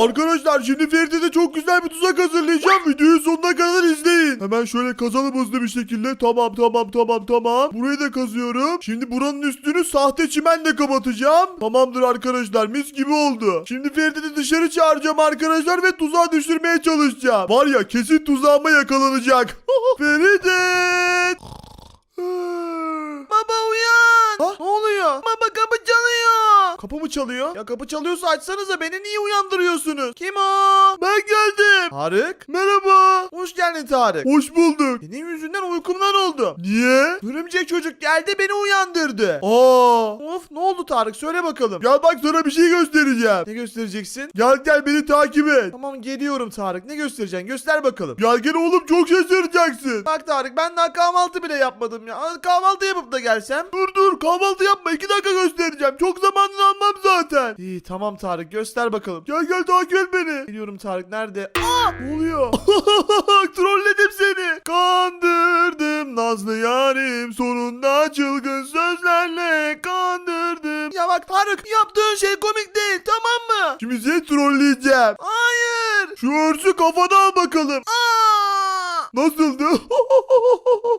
Arkadaşlar şimdi Ferdi'de çok güzel bir tuzak hazırlayacağım. Videoyu sonuna kadar izleyin. Hemen şöyle kazalım hızlı bir şekilde. Tamam tamam tamam tamam. Burayı da kazıyorum. Şimdi buranın üstünü sahte çimenle kapatacağım. Tamamdır arkadaşlar mis gibi oldu. Şimdi Ferdi'yi dışarı çağıracağım arkadaşlar ve tuzağa düşürmeye çalışacağım. Var ya kesin tuzağıma yakalanacak. Feride! Baba uyan. Ha? Ne oluyor? Baba kapı mı çalıyor? Ya kapı çalıyorsa açsanıza beni niye uyandırıyorsunuz? Kim o? Ben geldim. Tarık. Merhaba. Hoş geldin Tarık. Hoş bulduk. Senin yüzünden uykumdan oldum. Niye? Örümcek çocuk geldi beni uyandırdı. Aa. Of ne oldu Tarık söyle bakalım. Gel bak sana bir şey göstereceğim. Ne göstereceksin? Gel gel beni takip et. Tamam geliyorum Tarık. Ne göstereceksin? Göster bakalım. Gel gel oğlum çok şaşıracaksın. Bak Tarık ben daha kahvaltı bile yapmadım ya. Al, Kahvaltı yapıp da gelsem. Dur dur kahvaltı yapma iki dakika göstereceğim. Çok zamanını almam zaten. İyi tamam Tarık göster bakalım. Gel gel takip et beni. Geliyorum Tarık nerede? Ne oluyor? Trolledim seni. Kandırdım nazlı yarim. Sonunda çılgın sözlerle kandırdım. Ya bak Tarık yaptığın şey komik değil tamam mı? Şimdi seni trolleyeceğim. Hayır. Şu örsü kafana al bakalım. Aa! Nasıldı?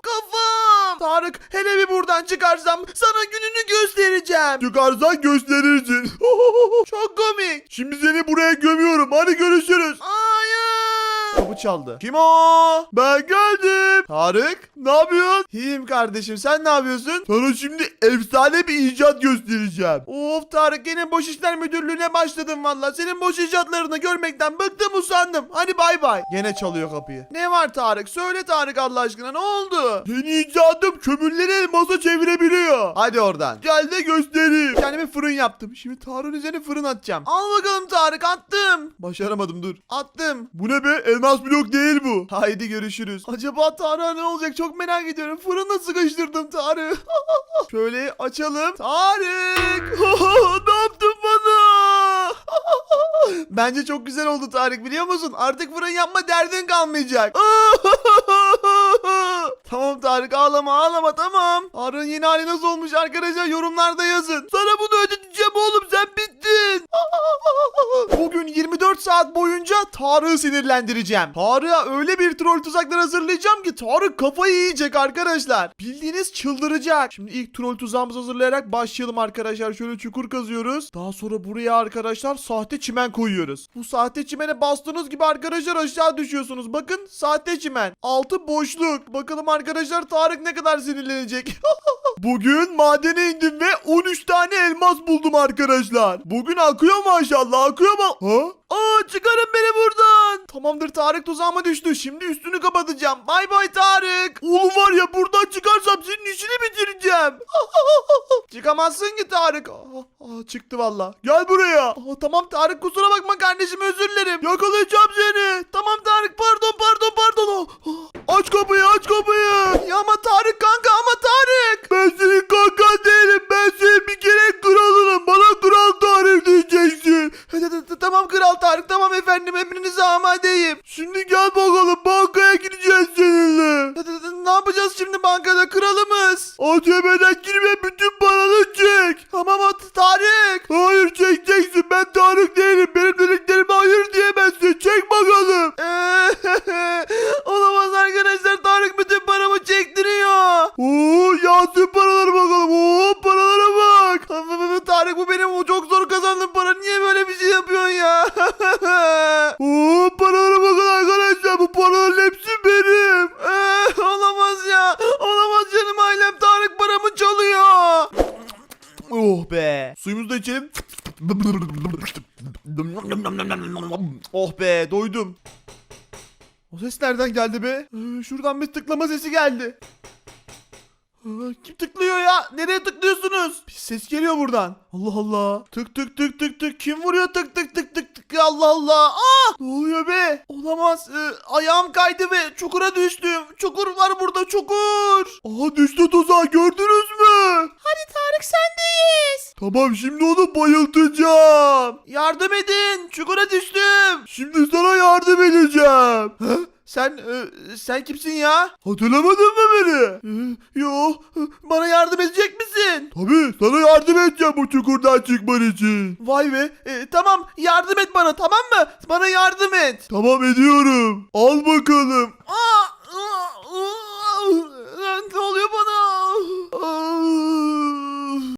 Kafam. Tarık hele bir buradan çıkarsam sana gününü göstereceğim. Çıkarsan gösterirsin. Çok komik. Şimdi seni buraya gömüyorum. Hadi görüşürüz. Hayır. Kapı çaldı. Kim o? Ben geldim. Tarık. Ne yapıyorsun? İyiyim kardeşim sen ne yapıyorsun? Sana şimdi efsane bir icat göstereceğim. Of Tarık yine boş işler müdürlüğüne başladım valla. Senin boş icatlarını görmekten bıktım usandım. Hadi bay bay. Gene çalıyor kapıyı. Ne var Tarık? Söyle Tarık Allah aşkına ne oldu? Yeni icadım kömürleri elmasa çevirebiliyor. Hadi oradan. Gel de göstereyim. Kendime fırın yaptım. Şimdi Tarık'ın üzerine fırın atacağım. Al bakalım Tarık attım. Başaramadım dur. Attım. Bu ne be? Elmas blok değil bu. Haydi görüşürüz. Acaba Tarık'a ne olacak çok merak ediyorum. Fırına sıkıştırdım Tarık. Şöyle açalım. Tarık. ne yaptın bana? Bence çok güzel oldu Tarık biliyor musun? Artık fırın yapma derdin kalmayacak. tamam Tarık ağlama ağlama tamam. Tarık'ın yeni hali nasıl olmuş arkadaşlar yorumlarda yazın. Sana bunu ödeteceğim oğlum sen bittin. Bugün 24 saat boyunca Tarık'ı sinirlendireceğim. Tarık'a öyle bir troll tuzaklar hazırlayacağım ki Tarık kafayı yiyecek arkadaşlar. Bildiğiniz çıldıracak. Şimdi ilk troll tuzağımızı hazırlayarak başlayalım arkadaşlar. Şöyle çukur kazıyoruz. Daha sonra buraya arkadaşlar sahte çimen koyuyoruz. Bu sahte çimene bastığınız gibi arkadaşlar aşağı düşüyorsunuz. Bakın sahte çimen. Altı boşluk. Bakalım arkadaşlar Tarık ne kadar sinirlenecek. Bugün madene indim ve 13 tane elmas buldum arkadaşlar. Bugün akıyor maşallah akıyor mu? Ha? Aa çıkarın beni buradan. Tamamdır Tarık tuzağıma düştü. Şimdi üstünü kapatacağım. Bay bay Tarık. Oğlum var ya buradan çıkarsam senin işini bitireceğim. Çıkamazsın ki Tarık. Aa, aa, çıktı valla. Gel buraya. Aa, tamam Tarık kusura bakma kardeşim özür dilerim. Yakalayacağım seni. Tamam Tarık pardon pardon pardon. Aç kapıyı aç kapıyı. Ya ama Tarık. Bankaya gideceğiz seninle. Ne yapacağız şimdi bankada kralımız? ATM'den girme bütün paranı çek. Tamam at Tarık. Hayır çekeceksin. Ben Tarık değilim. Benim dediklerime hayır diyemezsin. Çek bakalım. Olamaz arkadaşlar Tarık bütün paramı çektiriyor. Oo yansın paralara bakalım. Oo paralara bak. Tarık bu benim çok zor kazandığım para niye böyle bir şey yapıyorsun ya? Oo paralara bakın arkadaşlar. Bu paraların hepsi benim. Ee, Olamaz ya. Olamaz canım ailem Tarık paramı çalıyor. Oh be. Suyumuzu da içelim. Oh be doydum. O ses nereden geldi be? Ee, Şuradan bir tıklama sesi geldi. Aa, Kim tıklıyor ya? Nereye tıklıyorsunuz? Bir ses geliyor buradan. Allah Allah. Tık tık tık tık tık. Kim vuruyor tık tık tık tık tık. Allah Allah. Aa! Ne oluyor be? Olamaz. Ee, ayağım kaydı ve çukura düştüm. Çukur var burada çukur. Aha düştü tuzağa gördünüz mü? Hadi Tarık sendeyiz. Tamam şimdi onu bayıltacağım. Yardım edin. Çukura düştüm. Şimdi sana yardım edeceğim. Ha? sen e, sen kimsin ya? Hatırlamadın mı beni? E, yo bana yardım edecek misin? Tabii sana yardım edeceğim bu çukurdan çıkman için. Vay be e, tamam yardım et bana tamam mı? Bana yardım et. Tamam ediyorum. Al bakalım.